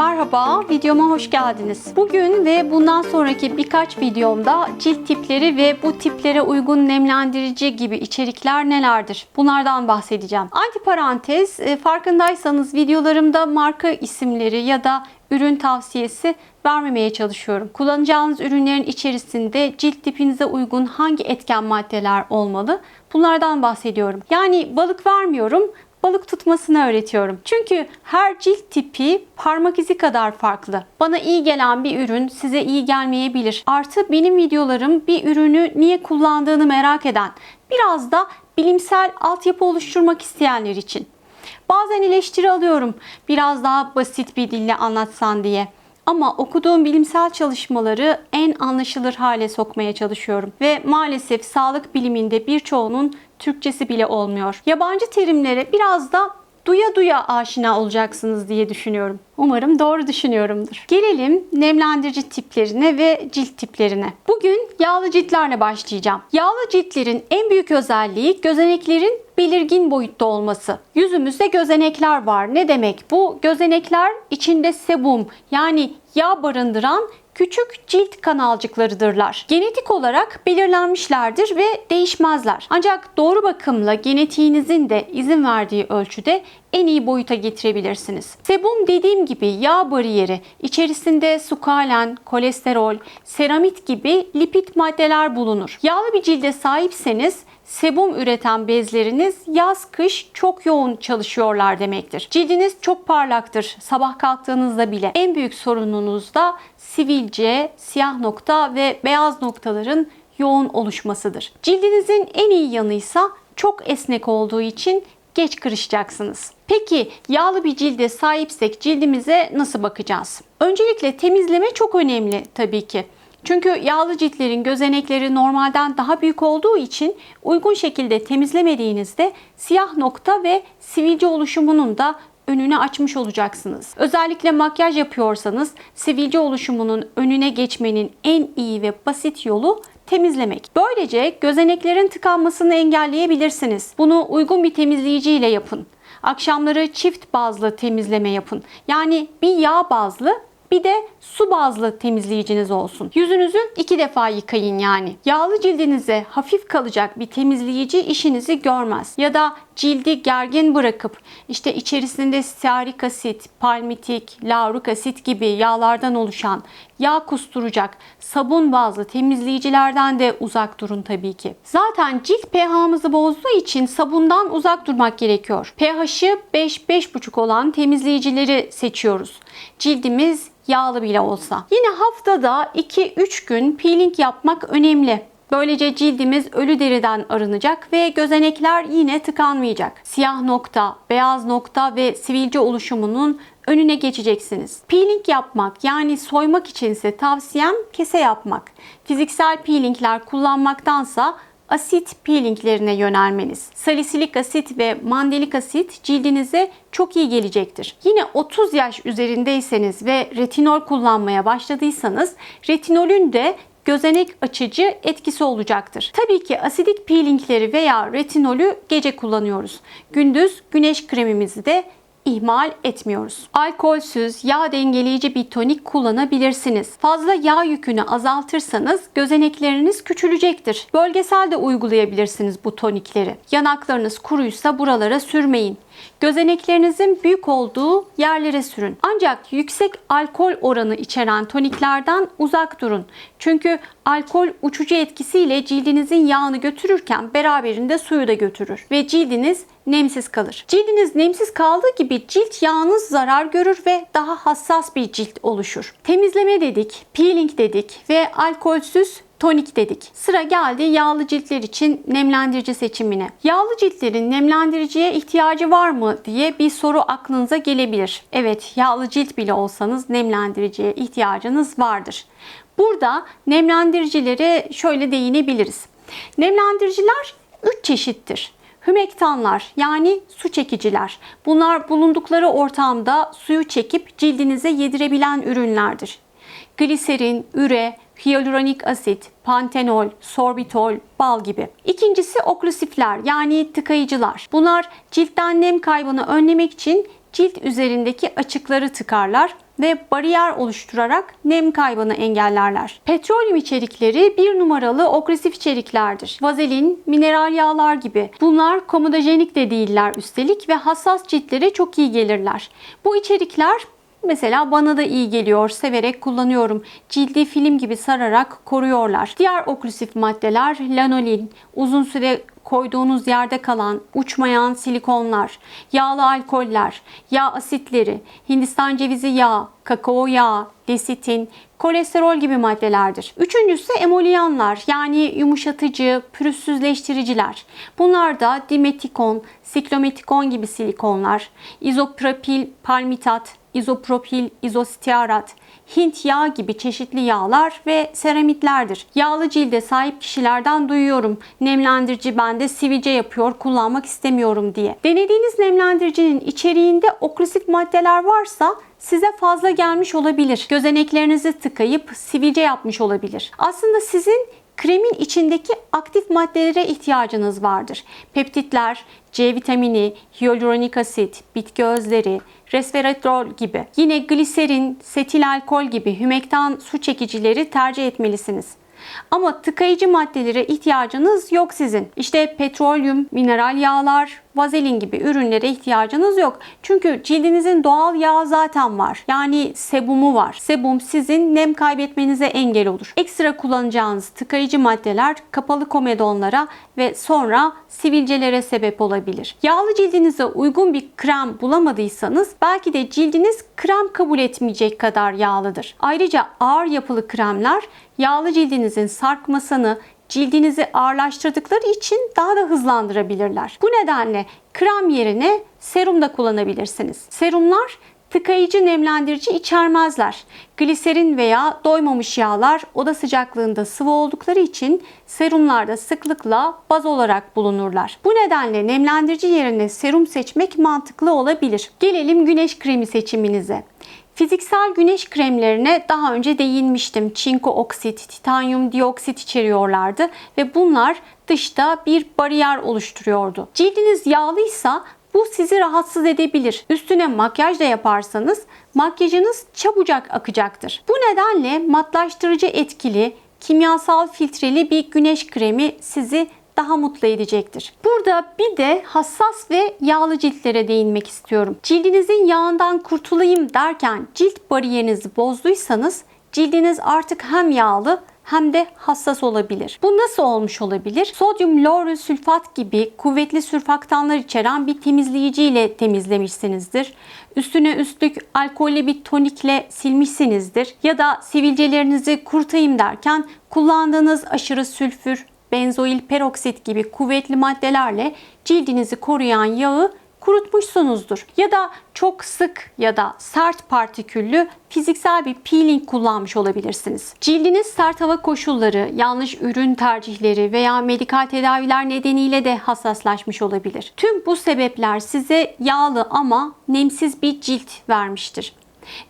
Merhaba, videoma hoş geldiniz. Bugün ve bundan sonraki birkaç videomda cilt tipleri ve bu tiplere uygun nemlendirici gibi içerikler nelerdir? Bunlardan bahsedeceğim. Antiparantez, e, farkındaysanız videolarımda marka isimleri ya da ürün tavsiyesi vermemeye çalışıyorum. Kullanacağınız ürünlerin içerisinde cilt tipinize uygun hangi etken maddeler olmalı? Bunlardan bahsediyorum. Yani balık vermiyorum, balık tutmasını öğretiyorum. Çünkü her cilt tipi parmak izi kadar farklı. Bana iyi gelen bir ürün size iyi gelmeyebilir. Artı benim videolarım bir ürünü niye kullandığını merak eden, biraz da bilimsel altyapı oluşturmak isteyenler için. Bazen eleştiri alıyorum biraz daha basit bir dille anlatsan diye. Ama okuduğum bilimsel çalışmaları en anlaşılır hale sokmaya çalışıyorum. Ve maalesef sağlık biliminde birçoğunun Türkçesi bile olmuyor. Yabancı terimlere biraz da duya duya aşina olacaksınız diye düşünüyorum. Umarım doğru düşünüyorumdur. Gelelim nemlendirici tiplerine ve cilt tiplerine. Bugün yağlı ciltlerle başlayacağım. Yağlı ciltlerin en büyük özelliği gözeneklerin belirgin boyutta olması. Yüzümüzde gözenekler var. Ne demek bu? Gözenekler içinde sebum yani yağ barındıran küçük cilt kanalcıklarıdırlar. Genetik olarak belirlenmişlerdir ve değişmezler. Ancak doğru bakımla genetiğinizin de izin verdiği ölçüde en iyi boyuta getirebilirsiniz. Sebum dediğim gibi yağ bariyeri, içerisinde sukalen, kolesterol, seramit gibi lipid maddeler bulunur. Yağlı bir cilde sahipseniz sebum üreten bezleriniz yaz kış çok yoğun çalışıyorlar demektir. Cildiniz çok parlaktır sabah kalktığınızda bile. En büyük sorununuz da sivilce, siyah nokta ve beyaz noktaların yoğun oluşmasıdır. Cildinizin en iyi yanıysa çok esnek olduğu için geç kırışacaksınız. Peki yağlı bir cilde sahipsek cildimize nasıl bakacağız? Öncelikle temizleme çok önemli tabii ki. Çünkü yağlı ciltlerin gözenekleri normalden daha büyük olduğu için uygun şekilde temizlemediğinizde siyah nokta ve sivilce oluşumunun da önünü açmış olacaksınız. Özellikle makyaj yapıyorsanız sivilce oluşumunun önüne geçmenin en iyi ve basit yolu temizlemek. Böylece gözeneklerin tıkanmasını engelleyebilirsiniz. Bunu uygun bir temizleyici ile yapın. Akşamları çift bazlı temizleme yapın. Yani bir yağ bazlı bir de su bazlı temizleyiciniz olsun. Yüzünüzü iki defa yıkayın yani. Yağlı cildinize hafif kalacak bir temizleyici işinizi görmez. Ya da cildi gergin bırakıp işte içerisinde stearik asit, palmitik, lauruk asit gibi yağlardan oluşan yağ kusturacak sabun bazlı temizleyicilerden de uzak durun tabii ki. Zaten cilt pH'ımızı bozduğu için sabundan uzak durmak gerekiyor. pH'ı 5-5,5 olan temizleyicileri seçiyoruz. Cildimiz yağlı bile olsa. Yine haftada 2-3 gün peeling yapmak önemli. Böylece cildimiz ölü deriden arınacak ve gözenekler yine tıkanmayacak. Siyah nokta, beyaz nokta ve sivilce oluşumunun önüne geçeceksiniz. Peeling yapmak yani soymak içinse tavsiyem kese yapmak. Fiziksel peelingler kullanmaktansa asit peelinglerine yönelmeniz. Salisilik asit ve mandelik asit cildinize çok iyi gelecektir. Yine 30 yaş üzerindeyseniz ve retinol kullanmaya başladıysanız retinolün de gözenek açıcı etkisi olacaktır. Tabii ki asidik peelingleri veya retinolü gece kullanıyoruz. Gündüz güneş kremimizi de ihmal etmiyoruz. Alkolsüz, yağ dengeleyici bir tonik kullanabilirsiniz. Fazla yağ yükünü azaltırsanız gözenekleriniz küçülecektir. Bölgesel de uygulayabilirsiniz bu tonikleri. Yanaklarınız kuruysa buralara sürmeyin. Gözeneklerinizin büyük olduğu yerlere sürün. Ancak yüksek alkol oranı içeren toniklerden uzak durun. Çünkü alkol uçucu etkisiyle cildinizin yağını götürürken beraberinde suyu da götürür ve cildiniz nemsiz kalır. Cildiniz nemsiz kaldığı gibi cilt yağınız zarar görür ve daha hassas bir cilt oluşur. Temizleme dedik, peeling dedik ve alkolsüz tonik dedik. Sıra geldi yağlı ciltler için nemlendirici seçimine. Yağlı ciltlerin nemlendiriciye ihtiyacı var mı diye bir soru aklınıza gelebilir. Evet, yağlı cilt bile olsanız nemlendiriciye ihtiyacınız vardır. Burada nemlendiricilere şöyle değinebiliriz. Nemlendiriciler 3 çeşittir. Hümektanlar yani su çekiciler. Bunlar bulundukları ortamda suyu çekip cildinize yedirebilen ürünlerdir. Gliserin, üre, hyaluronik asit, pantenol, sorbitol, bal gibi. İkincisi oklusifler yani tıkayıcılar. Bunlar ciltten nem kaybını önlemek için cilt üzerindeki açıkları tıkarlar ve bariyer oluşturarak nem kaybını engellerler. Petrolyum içerikleri bir numaralı agresif içeriklerdir. Vazelin, mineral yağlar gibi. Bunlar komodojenik de değiller üstelik ve hassas ciltlere çok iyi gelirler. Bu içerikler Mesela bana da iyi geliyor, severek kullanıyorum. Cildi film gibi sararak koruyorlar. Diğer oklusif maddeler lanolin, uzun süre koyduğunuz yerde kalan uçmayan silikonlar, yağlı alkoller, yağ asitleri, Hindistan cevizi yağı, kakao yağı, lesitin, kolesterol gibi maddelerdir. Üçüncüsü emoliyanlar yani yumuşatıcı, pürüzsüzleştiriciler. Bunlar da dimetikon, siklometikon gibi silikonlar, izopropil palmitat, izopropil, izostiarat, Hint yağı gibi çeşitli yağlar ve seramitlerdir. Yağlı cilde sahip kişilerden duyuyorum. Nemlendirici bende sivilce yapıyor, kullanmak istemiyorum diye. Denediğiniz nemlendiricinin içeriğinde oklusif maddeler varsa size fazla gelmiş olabilir. Gözeneklerinizi tıkayıp sivilce yapmış olabilir. Aslında sizin kremin içindeki aktif maddelere ihtiyacınız vardır. Peptitler, C vitamini, hyaluronik asit, bitki özleri, resveratrol gibi. Yine gliserin, setil alkol gibi hümektan su çekicileri tercih etmelisiniz. Ama tıkayıcı maddelere ihtiyacınız yok sizin. İşte petrolyum, mineral yağlar, vazelin gibi ürünlere ihtiyacınız yok. Çünkü cildinizin doğal yağı zaten var. Yani sebumu var. Sebum sizin nem kaybetmenize engel olur. Ekstra kullanacağınız tıkayıcı maddeler kapalı komedonlara ve sonra sivilcelere sebep olabilir. Yağlı cildinize uygun bir krem bulamadıysanız belki de cildiniz krem kabul etmeyecek kadar yağlıdır. Ayrıca ağır yapılı kremler yağlı cildinizin sarkmasını, cildinizi ağırlaştırdıkları için daha da hızlandırabilirler. Bu nedenle krem yerine serum da kullanabilirsiniz. Serumlar tıkayıcı nemlendirici içermezler. Gliserin veya doymamış yağlar oda sıcaklığında sıvı oldukları için serumlarda sıklıkla baz olarak bulunurlar. Bu nedenle nemlendirici yerine serum seçmek mantıklı olabilir. Gelelim güneş kremi seçiminize. Fiziksel güneş kremlerine daha önce değinmiştim. Çinko oksit, titanyum dioksit içeriyorlardı ve bunlar dışta bir bariyer oluşturuyordu. Cildiniz yağlıysa bu sizi rahatsız edebilir. Üstüne makyaj da yaparsanız makyajınız çabucak akacaktır. Bu nedenle matlaştırıcı etkili, kimyasal filtreli bir güneş kremi sizi daha mutlu edecektir. Burada bir de hassas ve yağlı ciltlere değinmek istiyorum. Cildinizin yağından kurtulayım derken cilt bariyerinizi bozduysanız cildiniz artık hem yağlı hem de hassas olabilir. Bu nasıl olmuş olabilir? Sodyum lauryl sülfat gibi kuvvetli sürfaktanlar içeren bir temizleyici ile temizlemişsinizdir. Üstüne üstlük alkollü bir tonikle silmişsinizdir. Ya da sivilcelerinizi kurutayım derken kullandığınız aşırı sülfür, benzoil peroksit gibi kuvvetli maddelerle cildinizi koruyan yağı kurutmuşsunuzdur. Ya da çok sık ya da sert partiküllü fiziksel bir peeling kullanmış olabilirsiniz. Cildiniz sert hava koşulları, yanlış ürün tercihleri veya medikal tedaviler nedeniyle de hassaslaşmış olabilir. Tüm bu sebepler size yağlı ama nemsiz bir cilt vermiştir.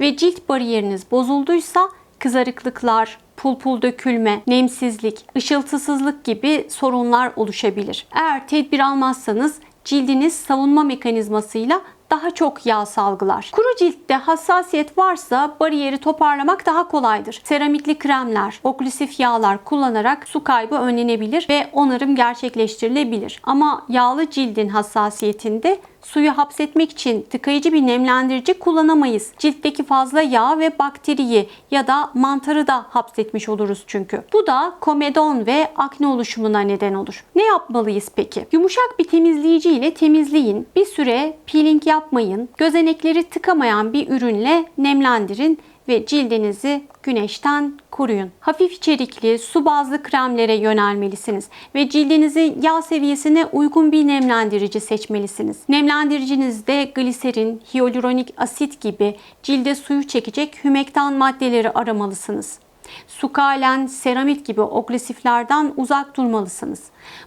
Ve cilt bariyeriniz bozulduysa kızarıklıklar, pul pul dökülme, nemsizlik, ışıltısızlık gibi sorunlar oluşabilir. Eğer tedbir almazsanız cildiniz savunma mekanizmasıyla daha çok yağ salgılar. Kuru ciltte hassasiyet varsa bariyeri toparlamak daha kolaydır. Seramitli kremler, oklusif yağlar kullanarak su kaybı önlenebilir ve onarım gerçekleştirilebilir. Ama yağlı cildin hassasiyetinde suyu hapsetmek için tıkayıcı bir nemlendirici kullanamayız. Ciltteki fazla yağ ve bakteriyi ya da mantarı da hapsetmiş oluruz çünkü. Bu da komedon ve akne oluşumuna neden olur. Ne yapmalıyız peki? Yumuşak bir temizleyici ile temizleyin. Bir süre peeling yapmayın. Gözenekleri tıkamayan bir ürünle nemlendirin ve cildinizi güneşten koruyun. Hafif içerikli su bazlı kremlere yönelmelisiniz ve cildinizin yağ seviyesine uygun bir nemlendirici seçmelisiniz. Nemlendiricinizde gliserin, hyaluronik asit gibi cilde suyu çekecek hümektan maddeleri aramalısınız. Sukalen, seramit gibi agresiflerden uzak durmalısınız.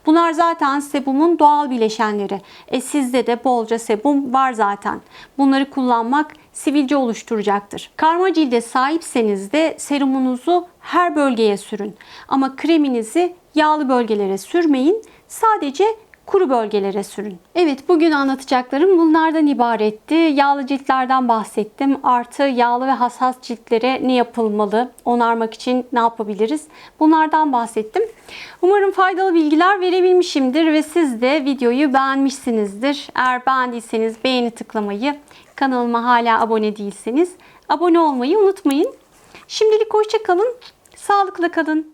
Bunlar zaten sebumun doğal bileşenleri. E sizde de bolca sebum var zaten. Bunları kullanmak sivilce oluşturacaktır. Karma cilde sahipseniz de serumunuzu her bölgeye sürün. Ama kreminizi yağlı bölgelere sürmeyin. Sadece kuru bölgelere sürün. Evet bugün anlatacaklarım bunlardan ibaretti. Yağlı ciltlerden bahsettim. Artı yağlı ve hassas ciltlere ne yapılmalı? Onarmak için ne yapabiliriz? Bunlardan bahsettim. Umarım faydalı bilgiler verebilmişimdir ve siz de videoyu beğenmişsinizdir. Eğer beğendiyseniz beğeni tıklamayı, kanalıma hala abone değilseniz abone olmayı unutmayın. Şimdilik hoşça kalın, sağlıkla kalın.